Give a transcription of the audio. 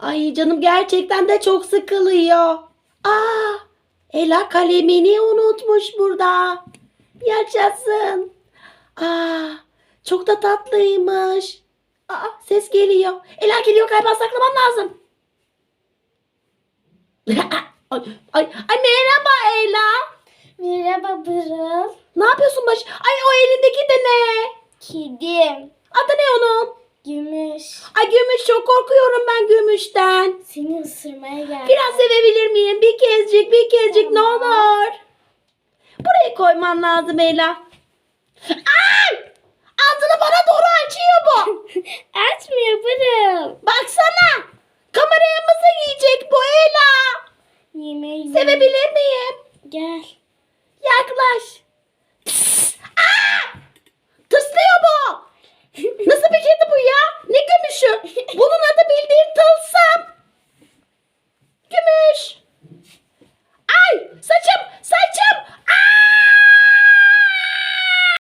Ay canım gerçekten de çok sıkılıyor. Aa, Ela kalemini unutmuş burada. Yaşasın. Aa, çok da tatlıymış. Aa, ses geliyor. Ela geliyor galiba saklamam lazım. ay, ay, ay merhaba Ela. Merhaba Pırıl. Ne yapıyorsun baş? Ay o elindeki de ne? Kedim. Adı ne onun? Gümüş. Ay gümüş çok korkuyorum ben gümüşten. Seni ısırmaya geldi. Biraz sevebilir miyim? Bir kezcik, bir kezcik ne Tamam. olur. Buraya koyman lazım Ela. Ay! Ağzını bana doğru açıyor bu. Açmıyor Pırıl. Baksana. Kameraya mısır yiyecek bu Ela. Yemeği Sevebilir miyim? Gel. Bunun